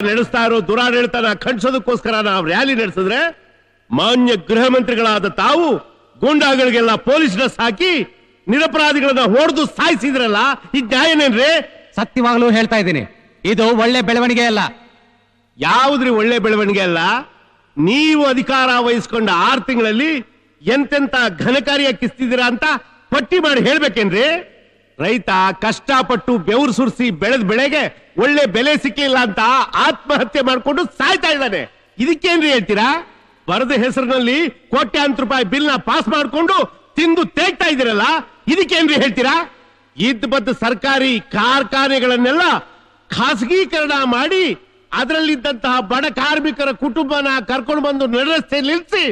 ನಡೆಸ್ತಾ ಇರೋ ದುರಾಡಳಿತನ ಖಂಡಿಸೋದಕ್ಕೋಸ್ಕರ ನಾವು ರ್ಯಾಲಿ ನಡೆಸಿದ್ರೆ ಮಾನ್ಯ ಗೃಹ ಮಂತ್ರಿಗಳಾದ ತಾವು ಗೂಂಡಾಗಳಿಗೆಲ್ಲ ಪೊಲೀಸ್ ಡ್ರೆಸ್ ಹಾಕಿ ನಿರಪರಾಧಿಗಳನ್ನ ಹೊಡೆದು ಸಾಯಿಸಿದ್ರಲ್ಲ ಇದು ನ್ಯಾಯನೇನ್ರಿ ಸತ್ಯವಾಗ್ಲೂ ಹೇಳ್ತಾ ಇದ್ದೀನಿ. ಇದು ಒಳ್ಳೆ ಬೆಳವಣಿಗೆ ಅಲ್ಲ. ಯಾವುದ್ರಿ ಒಳ್ಳೆ ಬೆಳವಣಿಗೆ ಅಲ್ಲ? ನೀವು ಅಧಿಕಾರ ವಹಿಸ್ಕೊಂಡ ಆರು ತಿಂಗಳಲ್ಲಿ ಎಂತೆಂತ ಘನಕಾರಿಯ ಕಿಸ್ತಿದ್ದೀರಾ ಅಂತ ಪಟ್ಟಿ ಮಾಡಿ ಹೇಳ್ಬೇಕೇನ್ರಿ? ರೈತ ಕಷ್ಟಪಟ್ಟು ಬೆವರು ಸುರಿಸಿ ಬೆಳೆದ ಬೆಳೆಗೆ ಒಳ್ಳೆ ಬೆಲೆ ಸಿಕ್ಕಿಲ್ಲ ಅಂತ ಆತ್ಮಹತ್ಯೆ ಮಾಡ್ಕೊಂಡು ಸಾಯ್ತಾ ಇದ್ದಾನೆ. ಇದಕ್ಕೇನ್ರಿ ಹೇಳ್ತೀರಾ? ಬರದ ಹೆಸರಿನಲ್ಲಿ ಕೋಟ್ಯಾಂತರ ರೂಪಾಯಿ ಬಿಲ್ನ ಪಾಸ್ ಮಾಡಿಕೊಂಡು ತಿಂದು ತೇಗ್ತಾ ಇದೀರಲ್ಲ ಇದಕ್ಕೇನ್ರಿ ಹೇಳ್ತೀರಾ? ಇದ್ದ ಬದ್ದ ಸರ್ಕಾರಿ ಕಾರ್ಖಾನೆಗಳನ್ನೆಲ್ಲ ಖಾಸಗೀಕರಣ ಮಾಡಿ ಅದರಲ್ಲಿದ್ದಂತಹ ಬಡ ಕಾರ್ಮಿಕರ ಕುಟುಂಬನ ಕರ್ಕೊಂಡು ಬಂದು ನಡರಸ್ತೆ ನಿಲ್ಲಿಸಿ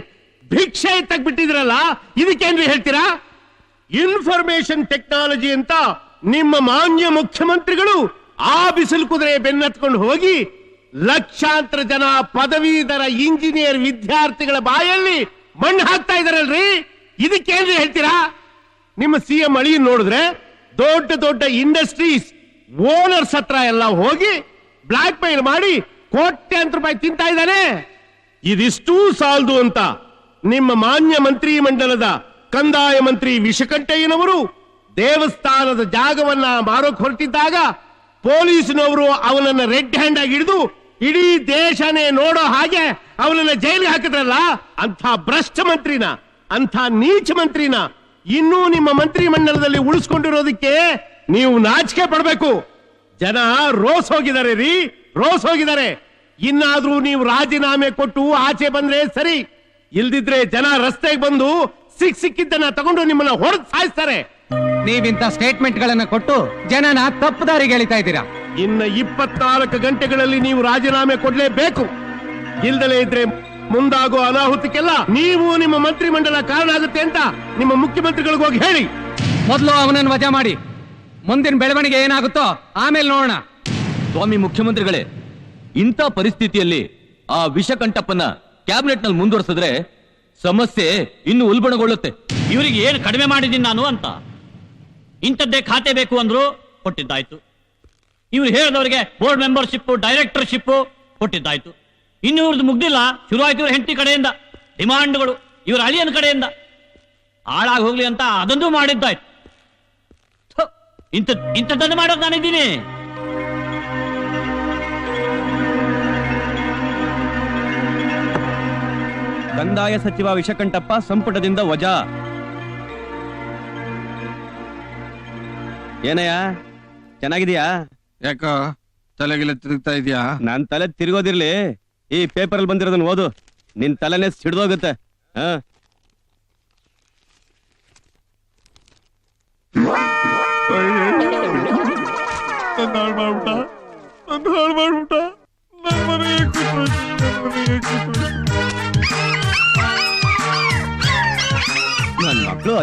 ಭಿಕ್ಷೆ ತಗ್ಬಿಟ್ಟಿದ್ರಲ್ಲ ಇದಕ್ಕೇನ್ರಿ ಹೇಳ್ತೀರಾ? ಇನ್ಫಾರ್ಮೇಶನ್ ಟೆಕ್ನಾಲಜಿ ಅಂತ ನಿಮ್ಮ ಮಾನ್ಯ ಮುಖ್ಯಮಂತ್ರಿಗಳು ಆ ಬಿಸಿಲು ಕುದುರೆ ಬೆನ್ನತ್ಕೊಂಡು ಹೋಗಿ ಲಕ್ಷಾಂತರ ಜನ ಪದವೀಧರ ಇಂಜಿನಿಯರ್ ವಿದ್ಯಾರ್ಥಿಗಳ ಬಾಯಲ್ಲಿ ಮಣ್ಣು ಹಾಕ್ತಾ ಇದಾರಲ್ರಿ ಇದಕ್ಕೇನ್ರಿ ಹೇಳ್ತೀರಾ? ನಿಮ್ಮ ಸಿ ಎಂ ಅಳಿ ನೋಡಿದ್ರೆ ದೊಡ್ಡ ದೊಡ್ಡ ಇಂಡಸ್ಟ್ರೀಸ್, ಓನರ್ಸ್ ಹತ್ರ ಎಲ್ಲ ಹೋಗಿ ಬ್ಲಾಕ್ ಮೇಲ್ ಮಾಡಿ ಕೋಟ್ಯಂತ ರೂಪಾಯಿ ತಿಂತಾ ಇದ್ದಾನೆ. ಇದಿಷ್ಟೂ ಸಾಲದು ಅಂತ ನಿಮ್ಮ ಮಾನ್ಯ ಮಂತ್ರಿ ಮಂಡಲದ ಕಂದಾಯ ಮಂತ್ರಿ ವಿಷಕಂಠಯ್ಯನವರು ದೇವಸ್ಥಾನದ ಜಾಗವನ್ನ ಮಾರೋಕ್ ಹೊರಟಿದ್ದಾಗ ಪೊಲೀಸ್ನವರು ಅವನನ್ನ ರೆಡ್ ಹ್ಯಾಂಡ್ ಆಗಿ ಹಿಡಿದು ಇಡೀ ದೇಶನೇ ನೋಡೋ ಹಾಗೆ ಅವನನ್ನ ಜೈಲಿಗೆ ಹಾಕಿದ್ರಲ್ಲ, ಅಂಥ ಭ್ರಷ್ಟ ಮಂತ್ರಿನ, ಅಂಥ ನೀಚ ಮಂತ್ರಿನ ಇನ್ನೂ ನಿಮ್ಮ ಮಂತ್ರಿ ಮಂಡಲದಲ್ಲಿ ಉಳಿಸ್ಕೊಂಡಿರೋದಕ್ಕೆ ನೀವು ನಾಚಿಕೆ ಪಡಬೇಕು. ಜನ ರೋಸ್ ಹೋಗಿದ್ದಾರೆ ರೀ, ರೋಸ್ ಹೋಗಿದ್ದಾರೆ. ಇನ್ನಾದ್ರೂ ನೀವು ರಾಜೀನಾಮೆ ಕೊಟ್ಟು ಆಚೆ ಬಂದ್ರೆ ಸರಿ, ಇಲ್ದಿದ್ರೆ ಜನ ರಸ್ತೆಗೆ ಬಂದು ಸಿಕ್ ಸಿಕ್ಕಿದ್ದನ್ನ ತಗೊಂಡು ನಿಮ್ಮನ್ನ ಹೊರಗ್ ಸಾಯಿಸ್ತಾರೆ. ನೀವಿಂತ ಸ್ಟೇಟ್ಮೆಂಟ್ ಗಳನ್ನ ಕೊಟ್ಟು ಜನನ ತಪ್ಪು ದಾರಿಗೆ ಎಳಿತಾ ಇದ್ದೀರಾ? ಇನ್ನ ಇಪ್ಪತ್ನಾಲ್ಕು ಗಂಟೆಗಳಲ್ಲಿ ನೀವು ರಾಜೀನಾಮೆ ಕೊಡ್ಲೇಬೇಕು. ಇಲ್ದಲೇ ಇದ್ರೆ ಮುಂದಾಗೋ ಅನಾಹುತಕ್ಕೆಲ್ಲ ನೀವು ನಿಮ್ಮ ಮಂತ್ರಿ ಮಂಡಲ ಕಾರಣ ಆಗುತ್ತೆ ಅಂತ ನಿಮ್ಮ ಮುಖ್ಯಮಂತ್ರಿಗಳಿಗೆ ಹೋಗಿ ಹೇಳಿ. ಮೊದಲು ಅವನನ್ನು ವಜಾ ಮಾಡಿ. ಮುಂದಿನ ಬೆಳವಣಿಗೆ ಏನಾಗುತ್ತೋ ಆಮೇಲೆ ನೋಡೋಣ. ಸ್ವಾಮಿ ಮುಖ್ಯಮಂತ್ರಿಗಳೇ ಇಂಥ ಪರಿಸ್ಥಿತಿಯಲ್ಲಿ ಆ ವಿಷಕಂಠಪ್ಪನ ಕ್ಯಾಬಿನೆಟ್ನಲ್ಲಿ ಮುಂದುವರೆಸಿದ್ರೆ ಸಮಸ್ಯೆ ಇನ್ನು ಉಲ್ಬಣಗೊಳ್ಳುತ್ತೆ. ಇವರಿಗೆ ಏನು ಕಡಿಮೆ ಮಾಡಿದ್ದೀನಿ ನಾನು ಅಂತ. ಇಂಥದ್ದೇ ಖಾತೆ ಬೇಕು ಅಂದ್ರು ಕೊಟ್ಟಿದ್ದಾಯ್ತು. ಇವ್ರು ಹೇಳಿದವರಿಗೆ ಬೋರ್ಡ್ ಮೆಂಬರ್ಶಿಪ್ ಡೈರೆಕ್ಟರ್ಶಿಪ್ ಕೊಟ್ಟಿದ್ದಾಯ್ತು. ಇನ್ನು ಇವ್ರದ್ದು ಮುಗ್ದಿಲ್ಲ ಶುರು ಆಯ್ತು ಇವ್ರ ಹೆಂಡತಿ ಕಡೆಯಿಂದ, ಡಿಮಾಂಡ್ಗಳು, ಇವ್ರ ಅಳಿಯನ ಕಡೆಯಿಂದ. ಹಾಳಾಗಿ ಹೋಗ್ಲಿ ಅಂತ ಅದೊಂದು ಮಾಡಿದ್ದಾಯ್ತು. ಇಂಥದ್ದು ಇಂಥ ಇಂಥದ್ದನ್ನು ಮಾಡೋದು ನಾನಿದ್ದೀನಿ. ಕಂದಾಯ ಸಚಿವ ವಿಷಕಂಠಪ್ಪ ಸಂಪುಟದಿಂದ ವಜಾ. ಏನಯ್ಯ ಚೆನ್ನಾಗಿದ್ಯಾ? ಯಾಕೋ ತಲೆಗೆಲ್ಲ ತಿರುಗ್ತಾ ಇದೆಯಾ? ನಾನ್ ತಲೆ ತಿರುಗೋದಿರ್ಲಿ ಈ ಪೇಪರ್ ಅಲ್ಲಿ ಬಂದಿರೋದನ್ನ ಓದು. ನಿನ್ ತಲೆನೇ ಸಿಡ್ದೋಗುತ್ತೆ. ಹಾ? ಮಾಡ್ಬಿಟ್ಟ? ನಮ್ಮ ಮನೆಗೆ ಮಾಡ್ಬಿಟ್ಟ?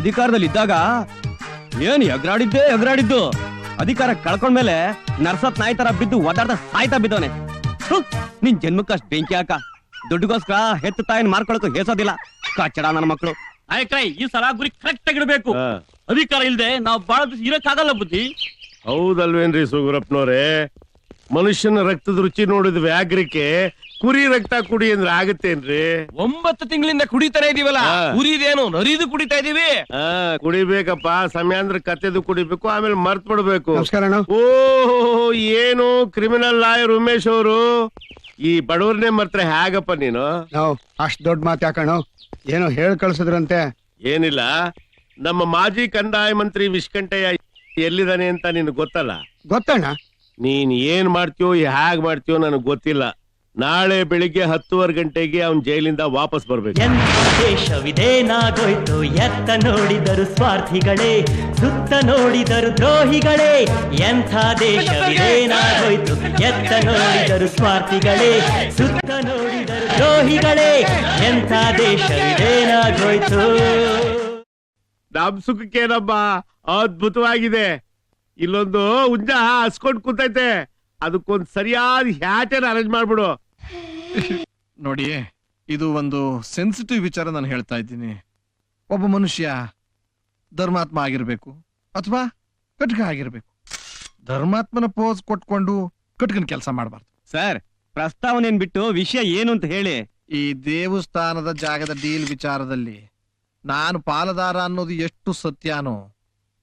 ಅಧಿಕಾರದಲ್ಲಿ ಇದ್ದಾಗ ಏನ್ ಎಗ್ರಾಡಿದ್ದೇ ಎಗ್ರಾಡಿದ್ದು? ಅಧಿಕಾರ ಕಳ್ಕೊಂಡ್ಮೇಲೆ ನರ್ಸತ್ ನಾಯಿ ತರ ಬಿದ್ದು ಒದಾಡ್ದ ಸಾಯ್ತಾ ಬಿದ್ದವನೆ. ನಿನ್ ನಿನ್ ಜನ್ಮಕ್ಕಷ್ಟು ಬೆಂಕಿ ಹಾಕ. ದುಡ್ಡುಗೋಸ್ಕರ ಹೆತ್ತ ತಾಯಿನ ಮಾರ್ಕೊಳಕ್ಕೂ ಹೇಸೋದಿಲ್ಲ. ಕಚ್ಚಡ ನನ್ನ ಮಕ್ಕಳು ಆಯ್ಕ್ರೈ ಈ ಸಲ ಗುರಿ ಕರೆಕ್ಟ್ ಆಗಿಡ್ಬೇಕು ಅಧಿಕಾರ ಇಲ್ದೆ ನಾವು ಬಹಳ ದಿವಸ ಇರಕ್ಕಾಗಲ್ಲ ಬುದ್ಧಿ. ಹೌದಲ್ವೇನ್ರಿ ಸುಗುರಪ್ಪನವ್ರೆ ಮನುಷ್ಯನ ರಕ್ತದ ರುಚಿ ನೋಡಿದ ವ್ಯಾಘ್ರಕ್ಕೆ ಕುರಿ ರಕ್ತ ಕುಡಿ ಅಂದ್ರೆ ಆಗತ್ತೇನ್ರಿ? ಒಂಬತ್ತು ತಿಂಗಳಿಂದ ಕುಡಿತಾನೆ ಇದೀವಲ್ಲ? ಕುರಿದೇನು? ನರಿದು ಕುಡಿತಾ ಇದೀವಿ? ಆ ಕುಡಿಬೇಕಪ್ಪ. ಸಮಯ ಅಂದ್ರೆ ಕತ್ತೆದು ಕುಡಿಬೇಕು ಆಮೇಲೆ ಮರ್ತ್ ಬಿಡ್ಬೇಕು. ನಮಸ್ಕಾರ ಅಣ್ಣ. ಓ ಏನು ಕ್ರಿಮಿನಲ್ ಲಾಯರ್ ಉಮೇಶ್ ಅವರು? ಈ ಬಡವ್ರನ್ನೇ ಮರ್ತ್ರೆ ಹೇಗಪ್ಪ ನೀನು? ನಾವು ಅಷ್ಟ್ ದೊಡ್ಡ ಮಾತು ಯಾಕಣ್ಣ? ಏನೋ ಹೇಳ್ ಕಳ್ಸಿದ್ರಂತೆ. ಏನಿಲ್ಲ. ನಮ್ಮ ಮಾಜಿ ಕಂದಾಯ ಮಂತ್ರಿ ವಿಶ್ಕಂಠಯ್ಯ ಎಲ್ಲಿದ್ದಾನೆ ಅಂತ ನಿನ್ ಗೊತ್ತಲ್ಲ? ಗೊತ್ತಣ್ಣ. ನೀನ್ ಏನ್ ಮಾಡ್ತೀಯೋ ಹೇಗ್ ಮಾಡ್ತೀಯೋ ನನಗೆ ಗೊತ್ತಿಲ್ಲ. ನಾಳೆ ಬೆಳಿಗ್ಗೆ ಹತ್ತುವರೆ ಗಂಟೆಗೆ ಅವ್ನ್ ಜೈಲಿಂದ ವಾಪಸ್ ಬರ್ಬೇಕು. ದೇಶವಿದೇನಾಗೋಯ್ತು ಎತ್ತ ನೋಡಿದರು ಸ್ವಾರ್ಥಿಗಳೇ ಸುತ್ತ ನೋಡಿದರು ದ್ರೋಹಿಗಳೇ. ಎಂಥ ದೇಶವಿದೇನಾಗೋಯ್ತು ಎತ್ತ ನೋಡಿದರು ಸ್ವಾರ್ಥಿಗಳೇ ಸುತ್ತ ನೋಡಿದರು ದ್ರೋಹಿಗಳೇ. ಎಂಥ ದೇಶವಿದೇನಾಗೋಯ್ತು ನಮ್ ಸುಖಕ್ಕೇನಮ್ಮ ಅದ್ಭುತವಾಗಿದೆ. ಇಲ್ಲೊಂದು ಉಂಜ ಹಸ್ಕೊಂಡ್ ಕೂತೈತೆ. ಅದಕ್ಕೊಂದ್ ಸರಿಯಾದ ಹ್ಯಾಟೇನ್ ಅರೇಂಜ್ ಮಾಡ್ಬಿಡು. ನೋಡಿ ಇದು ಒಂದು ಸೆನ್ಸಿಟಿವ್ ವಿಚಾರ ನಾನು ಹೇಳ್ತಾ ಇದ್ದೀನಿ. ಒಬ್ಬ ಮನುಷ್ಯ ಧರ್ಮಾತ್ಮ ಆಗಿರ್ಬೇಕು ಅಥವಾ ಕಟ್ಕ ಆಗಿರ್ಬೇಕು. ಧರ್ಮಾತ್ಮನ ಪೋಸ್ ಕೊಟ್ಕೊಂಡು ಕಟ್ಕನ್ ಕೆಲಸ ಮಾಡಬಾರ್ದು. ಸರ್ ಪ್ರಸ್ತಾವನೆನ್ ಬಿಟ್ಟು ವಿಷಯ ಏನು ಅಂತ ಹೇಳಿ. ಈ ದೇವಸ್ಥಾನದ ಜಾಗದ ಡೀಲ್ ವಿಚಾರದಲ್ಲಿ ನಾನು ಪಾಲದಾರ ಅನ್ನೋದು ಎಷ್ಟು ಸತ್ಯನೋ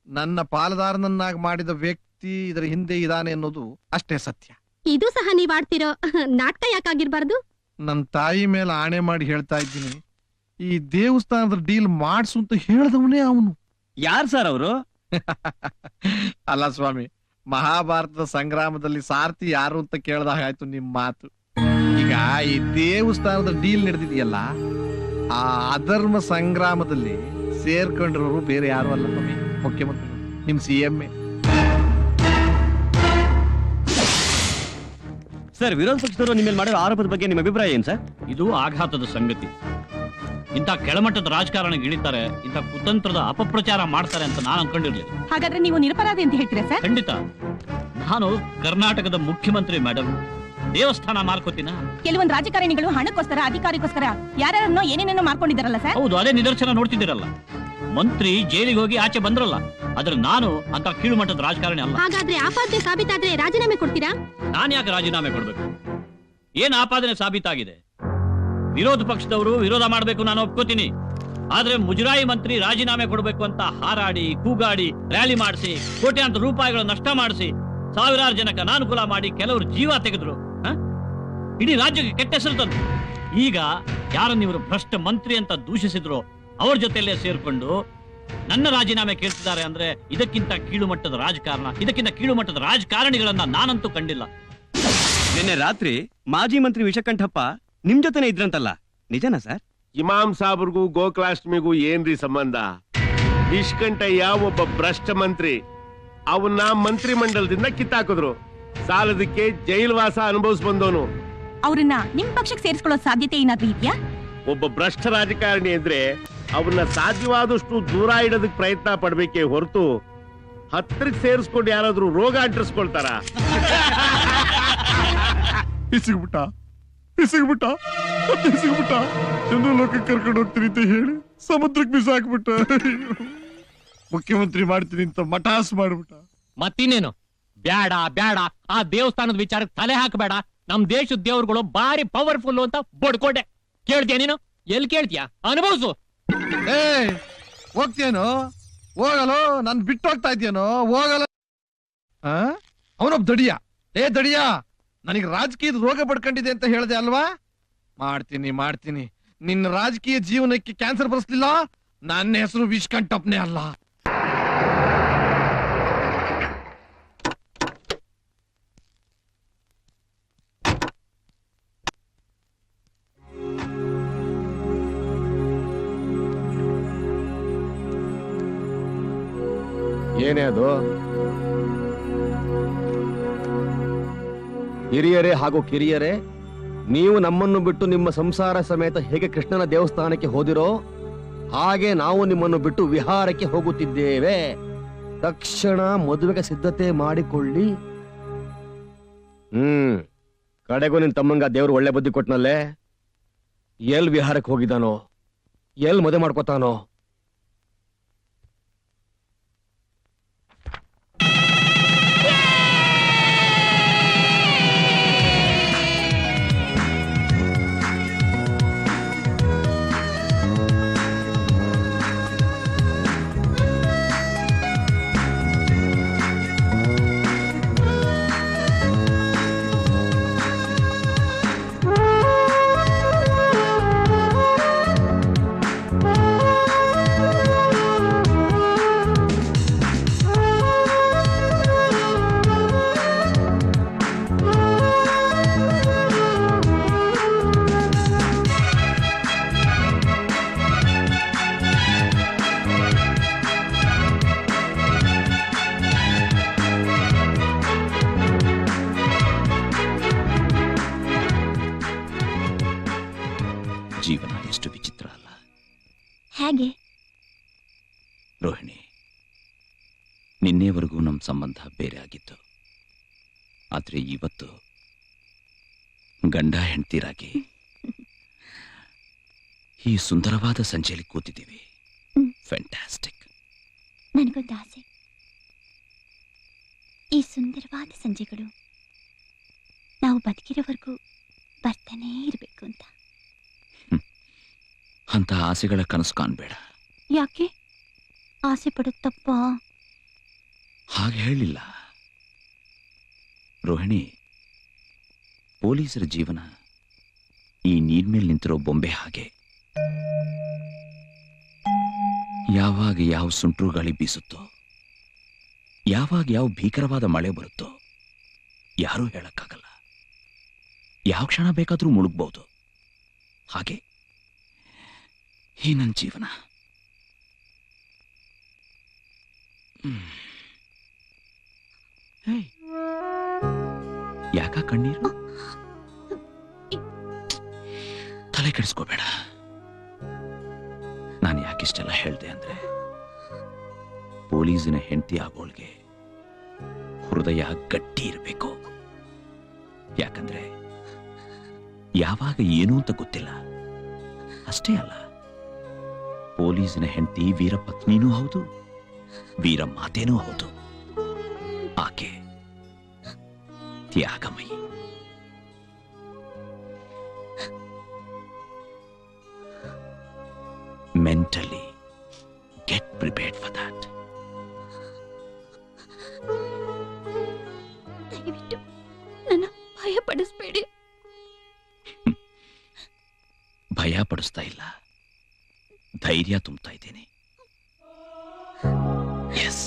ನನ್ನ ಪಾಲದಾರನನ್ನಾಗಿ ಮಾಡಿದ ವ್ಯಕ್ತಿ ಇದರ ಹಿಂದೆ ಇದ್ದಾನೆ ಅನ್ನೋದು ಅಷ್ಟೇ ಸತ್ಯ. ಇದು ಸಹ ನೀವ್ ಆಡ್ತಿರೋ ನಾಟಕ ಯಾಕಾಗಿರ್ಬಾರ್ದು? ನನ್ನ ತಾಯಿ ಮೇಲೆ ಆಣೆ ಮಾಡಿ ಹೇಳ್ತಾ ಇದ್ದೀನಿ. ಈ ದೇವಸ್ಥಾನದ ಡೀಲ್ ಮಾಡಿಸು ಅಂತ ಹೇಳ್ದವನೇ ಅವನು. ಯಾರ್ ಸರ್ ಅವರು? ಅಲ್ಲ ಸ್ವಾಮಿ ಮಹಾಭಾರತದ ಸಂಗ್ರಾಮದಲ್ಲಿ ಸಾರಥಿ ಯಾರು ಅಂತ ಕೇಳ್ದಾಗ ಆಯ್ತು ನಿಮ್ ಮಾತು. ಈಗ ಈ ದೇವಸ್ಥಾನದ ಡೀಲ್ ನಡೆದಿದೆಯಲ್ಲ ಆ ಅಧರ್ಮ ಸಂಗ್ರಾಮದಲ್ಲಿ ಸೇರ್ಕೊಂಡಿರೋರು ಬೇರೆ ಯಾರು ಅಲ್ಲ ಸ್ವಾಮಿ. ಮುಖ್ಯಮಂತ್ರಿ ನಿಮ್ ಸಿ ಎಂ. ಸರ್ ವಿರೋಧ ಪಕ್ಷದವರು ನಿಮ್ಮ ಮೇಲೆ ಮಾಡಿರೋ ಆರೋಪದ ಬಗ್ಗೆ ನಿಮ್ಮ ಅಭಿಪ್ರಾಯ ಏನ್ ಸರ್? ಇದು ಆಘಾತದ ಸಂಗತಿ. ಇಂಥ ಕೆಳಮಟ್ಟದ ರಾಜಕಾರಣ ಇಳಿತಾರೆ ಇಂಥ ಕುತಂತ್ರದ ಅಪಪ್ರಚಾರ ಮಾಡ್ತಾರೆ ಅಂತ ನಾನು ಅನ್ಕೊಂಡಿರ್ಲಿಲ್ಲ. ಹಾಗಾದ್ರೆ ನೀವು ನಿರಪರಾಧಿ ಅಂತ ಹೇಳ್ತೀರಾ ಸರ್? ಖಂಡಿತ. ನಾನು ಕರ್ನಾಟಕದ ಮುಖ್ಯಮಂತ್ರಿ ಮೇಡಮ್ ದೇವಸ್ಥಾನ ಮಾರ್ಕೋತೀನ? ಕೆಲವೊಂದು ರಾಜಕಾರಣಿಗಳು ಹಣಕ್ಕೋಸ್ಕರ ಅಧಿಕಾರಕ್ಕೋಸ್ಕರ ಯಾರನ್ನೋ ಏನೇನೇನೋ ಮಾಡ್ಕೊಂಡಿದ್ದಾರಲ್ಲ ಸರ್? ಹೌದು ಅದೇ ನಿದರ್ಶನ ನೋಡ್ತಿದ್ದೀರಲ್ಲ. ಮಂತ್ರಿ ಜೈಲಿಗೆ ಹೋಗಿ ಆಚೆ ಬಂದ್ರಲ್ಲ ಆದ್ರೆ ನಾನು ಅಂತ ಕೀಳು ಮಟ್ಟದ ರಾಜಕಾರಣಿ ಅಲ್ಲ. ಹಾಗಾದ್ರೆ ಆಪಾದನೆ ಸಾಬೀತಾದ್ರೆ ರಾಜೀನಾಮೆ ಕೊಡ್ತೀರಾ? ನಾನು ಯಾಕೆ ರಾಜೀನಾಮೆ ಕೊಡ್ಬೇಕು? ಏನ್ ಆಪಾದನೆ ಸಾಬೀತಾಗಿದೆ? ವಿರೋಧ ಪಕ್ಷದವರು ವಿರೋಧ ಮಾಡಬೇಕು ನಾನು ಒಪ್ಕೋತೀನಿ. ಆದ್ರೆ ಮುಜರಾಯಿ ಮಂತ್ರಿ ರಾಜೀನಾಮೆ ಕೊಡಬೇಕು ಅಂತ ಹಾರಾಡಿ ಕೂಗಾಡಿ ರ್ಯಾಲಿ ಮಾಡಿಸಿ ಕೋಟ್ಯಾಂತರ ರೂಪಾಯಿಗಳ ನಷ್ಟ ಮಾಡಿಸಿ ಸಾವಿರಾರು ಜನಕ್ಕೆ ಅನಾನುಕೂಲ ಮಾಡಿ ಕೆಲವರು ಜೀವ ತೆಗೆದ್ರು? ಇಡೀ ರಾಜ್ಯಕ್ಕೆ ಕೆಟ್ಟ ಹೆಸರು ತಂದ್ರು. ಈಗ ಯಾರನ್ನ ಇವರು ಭ್ರಷ್ಟ ಮಂತ್ರಿ ಅಂತ ದೂಷಿಸಿದ್ರು ಅವ್ರ ಜೊತೆಯಲ್ಲೇ ಸೇರ್ಕೊಂಡು ನನ್ನ ರಾಜೀನಾಮೆ ಕೇಳ್ತಿದ್ದಾರೆ ಅಂದ್ರೆ ಇದಕ್ಕಿಂತ ಕೀಳು ಮಟ್ಟದ ರಾಜಕಾರಣ ಇದಕ್ಕಿಂತ ಕೀಳು ಮಟ್ಟದ ರಾಜಕಾರಣಿಗಳನ್ನ ನಾನಂತೂ ಕಂಡಿಲ್ಲ. ನಿನ್ನೆ ರಾತ್ರಿ ಮಾಜಿ ಮಂತ್ರಿ ವಿಷಕಂಠಪ್ಪ ನಿಮ್ ಜೊತೆನೆ ಇದ್ರಂತಲ್ಲ. ನಿಜನಾ ಸರ್? ಇಮಾಮ್ ಸಾಬ್ರಿಗೂ ಗೋಕುಲಾಷ್ಟಮಿಗೂ ಏನ್ರಿ ಸಂಬಂಧ? ನಿಷ್ಕಂಠಯ್ಯ ಒಬ್ಬ ಭ್ರಷ್ಟ ಮಂತ್ರಿ? ಅವನ್ನ ಮಂತ್ರಿ ಮಂಡಲದಿಂದ ಕಿತ್ತಾಕಿದ್ರು. ಸಾಲದಕ್ಕೆ ಜೈಲ್ವಾಸ ಅನುಭವಿಸ್ ಬಂದವನು. ಅವ್ರನ್ನ ನಿಮ್ ಪಕ್ಷಕ್ಕೆ ಸೇರಿಸಿಕೊಳ್ಳೋ ಸಾಧ್ಯತೆ ಏನಾದ್ರೂ ಇದೆಯಾ? ಒಬ್ಬ ಭ್ರಷ್ಟ ರಾಜಕಾರಣಿ ಅಂದ್ರೆ ಅವನ್ನ ಸಾಧ್ಯವಾದಷ್ಟು ದೂರ ಇಡೋದಕ್ಕೆ ಪ್ರಯತ್ನ ಪಡ್ಬೇಕೇ ಹೊರತು ಹತ್ರಕ್ಕೆ ಸೇರಿಸ್ಕೊಂಡು ಯಾರಾದ್ರೂ ರೋಗ ಅಂಟಿಸ್ಕೊಳ್ತಾರ? ಇಸಿಗ್ಬಿಟ್ಟ ಇಸಿಗ್ಬಿಟ್ಟ ಚಂದ್ರ ಚಂದ್ರಲೋಕಕ್ಕೆ ಕರ್ಕೊಂಡು ಹೋಗ್ತೀನಿ ಅಂತ ಹೇಳಿ ಸಮುದ್ರಕ್ಕೆ ಬಿಸಾಕ್ಬಿಟ್ಟ. ಮುಖ್ಯಮಂತ್ರಿ ಮಾಡ್ತೀನಿ ಅಂತ ಮಟಾಸ್ ಮಾಡ್ಬಿಟ್ಟ. ಮತ್ತಿನ್ನೇನು? ಬ್ಯಾಡ ಬ್ಯಾಡ. ಆ ದೇವಸ್ಥಾನದ ವಿಚಾರಕ್ಕೆ ತಲೆ ಹಾಕಬೇಡ. ನಮ್ ದೇಶದ ದೇವ್ರುಗಳು ಬಾರಿ ಪವರ್ಫುಲ್ ಅಂತ ಬಡ್ಕೊಂಡೆ. ಕೇಳ್ತೀಯ ನೀನು? ಎಲ್ ಕೇಳ್ತೀಯ? ಅನುಭವಿಸು. ಏ ಹೋಗ್ತೇನೋ ಹೋಗಲು? ನಾನು ಬಿಟ್ಟು ಹೋಗ್ತಾ ಇದ್ದೇನೋ ಹೋಗಲ್ಲ ಅವನೊಬ್ಬ ದಡಿಯ. ಏ, ದಡಿಯ, ನನಗೆ ರಾಜಕೀಯದ ರೋಗ ಪಡ್ಕೊಂಡಿದೆ ಅಂತ ಹೇಳಿದೆ ಅಲ್ವಾ? ಮಾಡ್ತೀನಿ ಮಾಡ್ತೀನಿ. ನಿನ್ನ ರಾಜಕೀಯ ಜೀವನಕ್ಕೆ ಕ್ಯಾನ್ಸರ್ ಬರೆಸ್ಲಿಲ್ಲ? ನನ್ನ ಹೆಸರು ವಿಶ್ಕಂಠಪ್ನೆ ಅಲ್ಲ. ಏನೇ ಅದು? ಹಿರಿಯರೇ ಹಾಗೂ ಕಿರಿಯರೇ, ನೀವು ನಮ್ಮನ್ನು ಬಿಟ್ಟು ನಿಮ್ಮ ಸಂಸಾರ ಸಮೇತ ಹೇಗೆ ಕೃಷ್ಣನ ದೇವಸ್ಥಾನಕ್ಕೆ ಹೋದಿರೋ, ಹಾಗೆ ನಾವು ನಿಮ್ಮನ್ನು ಬಿಟ್ಟು ವಿಹಾರಕ್ಕೆ ಹೋಗುತ್ತಿದ್ದೇವೆ. ತಕ್ಷಣ ಮದುವೆಗೆ ಸಿದ್ಧತೆ ಮಾಡಿಕೊಳ್ಳಿ. ಹ್ಮ್, ಕಡೆಗೂ ನಿನ್ ತಮ್ಮಂಗ ದೇವ್ರು ಒಳ್ಳೆ ಬುದ್ಧಿ ಕೊಟ್ನಲ್ಲೇ? ಎಲ್ ವಿಹಾರಕ್ಕೆ ಹೋಗಿದ್ದಾನೋ? ಎಲ್ ಮದುವೆ ಮಾಡ್ಕೋತಾನೋ? ಎಷ್ಟು ವಿಚಿತ್ರ ಅಲ್ಲ. ಹೇಗೆ? ರೋಹಿಣಿ ನಿನ್ನೆವರೆಗೂ ನಮ್ಮ ಸಂಬಂಧ ಬೇರೆ ಆಗಿತ್ತು. ಆದರೆ ಇವತ್ತು ಗಂಡ ಹೆಂಡತಿರಾಗಿ ಈ ಸುಂದರವಾದ ಸಂಜೆಯಲ್ಲಿ ಕೂತಿದ್ದೀವಿ. ಫ್ಯಾಂಟಾಸ್ಟಿಕ್ ನನಗೊಂದು ಆಸೆ. ಈ ಸುಂದರವಾದ ಸಂಜೆಗಳು ನಾವು ಬದುಕಿರೋವರೆಗೂ ಬರ್ತಾನೇ ಇರಬೇಕು ಅಂತ. ಅಂತ ಆಸೆಗಳ ಕನಸು ಕಾಣಬೇಡ. ಯಾಕೆ? ಆಸೆ ಪಡುತ್ತಪ್ಪ. ಹಾಗೆ ಹೇಳಿಲ್ಲ. ರೋಹಿಣಿ ಪೊಲೀಸರ ಜೀವನ ಈ ನೀರ್ ಮೇಲೆ ನಿಂತಿರೋ ಬೊಂಬೆ ಹಾಗೆ. ಯಾವಾಗ ಯಾವ ಸುಂಟ್ರು ಗಾಳಿ ಬೀಸುತ್ತೋ ಯಾವಾಗ ಯಾವ ಭೀಕರವಾದ ಮಳೆ ಬರುತ್ತೋ ಯಾರೂ ಹೇಳಕ್ಕಾಗಲ್ಲ. ಯಾವ ಕ್ಷಣ ಬೇಕಾದರೂ ಮುಳುಗ್ಬಹುದು ಹಾಗೆ ಈ ನನ್ನ ಜೀವನ. ಯಾಕ ಕಣ್ಣೀರು? ತಲೆ ಕೆಡಿಸ್ಕೋಬೇಡ. ನಾನು ಯಾಕಿಷ್ಟೆಲ್ಲ ಹೇಳ್ದೆ ಅಂದ್ರೆ, ಪೊಲೀಸಿನ ಹೆಂಡತಿ ಆಗೋಳ್ಗೆ ಹೃದಯ ಗಟ್ಟಿ ಇರಬೇಕು. ಯಾಕಂದ್ರೆ, ಯಾವಾಗ ಏನು ಅಂತ ಗೊತ್ತಿಲ್ಲ. ಅಷ್ಟೇ ಅಲ್ಲ. ಪೊಲೀಸಿನ ಹೆಂಡತಿ ವೀರ ಪತ್ನಿನೂ ಹೌದು ವೀರ ಮಾತೇನೂ ಹೌದು ಆಕೆ Tyagamayi mentally get prepared for that ದಯವಿಟ್ಟು ನನ್ನ ಭಯ ಪಡಿಸ್ಬೇಡಿ ಭಯ ಪಡಿಸ್ತಾ ಇಲ್ಲ ಧೈರ್ಯ ತುಂಬ್ತಾ ಇದ್ದೀನಿ ಎಸ್